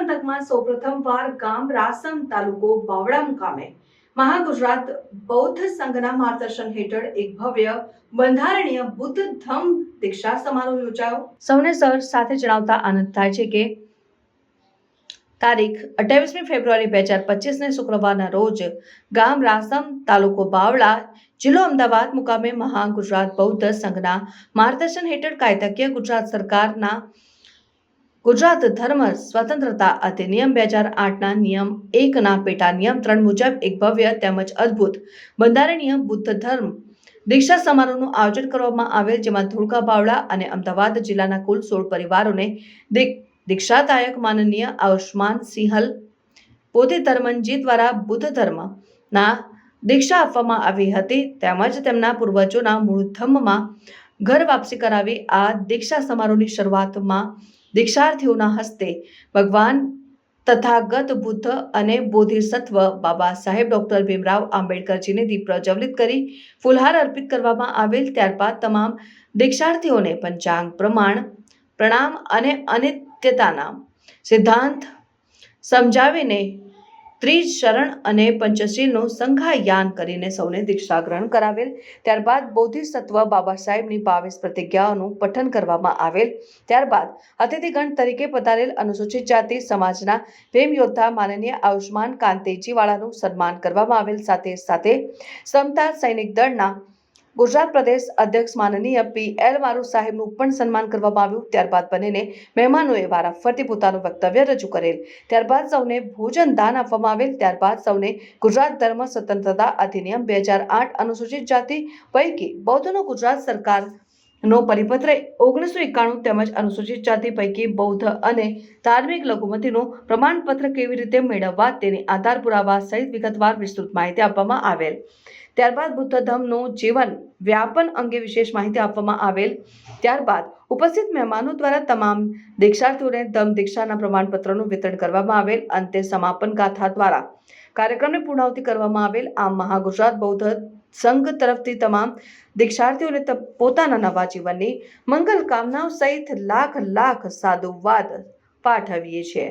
પંથકમાં સૌપ્રથમવાર ગામ રાસમ તાલુકો બાવળા મુકામે મહાગુજરાત બૌદ્ધ સંઘના માર્ગદર્શન હેઠળ એક ભવ્ય બંધારણીય બુદ્ધ ધમ દીક્ષા સમારોહ યોજાયો. સૌને સર, સાથે જણાવતા આનંદ થાય છે કે તારીખ અઠ્યાવીસમી ફેબ્રુઆરી બે હજાર પચીસને શુક્રવારના રોજ ગામ રાસમ તાલુકો બાવળા જિલ્લો અમદાવાદ મુકામે મહા ગુજરાત બૌદ્ધ સંઘના માર્ગદર્શન હેઠળ કાયદાકીય ગુજરાત સરકારના ગુજરાત ધર્મ સ્વતંત્રતા અધિનિયમ બે હજાર આઠના નિયમ એકના પેટા નિયમ ત્રણ મુજબ એક ભવ્ય તેમજ અદ્ભુત બંધારણીય બુદ્ધ ધર્મ દીક્ષા સમારોહનું આયોજન કરવામાં આવેલ, જેમાં ધોળકા બાવળા અને અમદાવાદ જિલ્લાના કુલ સોળ પરિવારોને દીક્ષાદાયક માનનીય આયુષ્માન સિંહલ પોતે ધર્મનજી દ્વારા બુદ્ધ ધર્મના દીક્ષા આપવામાં આવી હતી. તેમજ તેમના પૂર્વજોના મૂળ ધર્મમાં ઘર વાપસી કરાવી આ દીક્ષા સમારોહની શરૂઆતમાં દીક્ષાર્થીઓના હસ્તે ભગવાન તથાગત બુદ્ધ અને બોધિસત્વ બાબા સાહેબ ડોક્ટર ભીમરાવ આંબેડકરજીને દીપ પ્રજ્વલિત કરી ફુલહાર અર્પિત કરવામાં આવેલ, ત્યારબાદ તમામ દીક્ષાર્થીઓને પંચાંગ પ્રમાણ, પ્રણામ અને અનિત્યતાના સિદ્ધાંત સમજાવીને ત્રિશરણ અને પંચશીલનું સંઘાયાન કરીને સૌને દીક્ષા ગ્રહણ કરાવેલ. ત્યારબાદ બોધિસત્વ બાબા સાહેબની બાવીસ પ્રતિજ્ઞાઓનું પઠન કરવામાં આવેલ. ત્યારબાદ અતિથિગણ તરીકે પધારેલ અનુસૂચિત જાતિ સમાજના પ્રેમ યોદ્ધા માનનીય આયુષ્માન કાંતેજીવાળાનું સન્માન કરવામાં આવેલ. સાથે સાથે સમતા સૈનિક દળના ગુજરાત પ્રદેશ અધ્યક્ષ માનનીય પી એલ મારુ સાહેબનું પણ સન્માન કરવામાં આવ્યું. ત્યારબાદ બંનેને મહેમાનોએ વારાફરતી પોતાનું વક્તવ્ય રજૂ કરેલ. ત્યારબાદ સૌને ભોજન દાન આપવામાં આવેલ. ત્યારબાદ સૌને ગુજરાત ધર્મ સ્વતંત્રતા અધિનિયમ બે હજાર આઠ અનુસૂચિત જાતિ પૈકી બૌદ્ધનો ગુજરાત સરકાર નો પરિપત્ર ઓગણીસો એકાણું તેમજ અનુસૂચિત જાતિ પૈકી બૌદ્ધ અને ધાર્મિક લઘુમતીનું પ્રમાણપત્ર કેવી રીતે મેળવવા તેની આધાર પુરાવા સહિત વિગતવાર વિસ્તૃત માહિતી આપવામાં આવેલ. ત્યારબાદ બુદ્ધ ધમનું જીવન વ્યાપન અંગે વિશેષ માહિતી આપવામાં આવેલ. ત્યારબાદ ઉપસ્થિત મહેમાનો દ્વારા તમામ દીક્ષાર્થીઓને ધમ દીક્ષાના પ્રમાણપત્રનું વિતરણ કરવામાં આવેલ. અંતે સમાપન ગાથા દ્વારા કાર્યક્રમની પૂર્ણાહુતિ કરવામાં આવેલ. આમ મહાગુજરાત બૌદ્ધ સંઘ તરફથી તમામ દીક્ષાર્થીઓને પોતાના નવા જીવનની મંગલ કામનાઓ સહિત લાખ લાખ સાધુવાદ પાઠવીએ છીએ.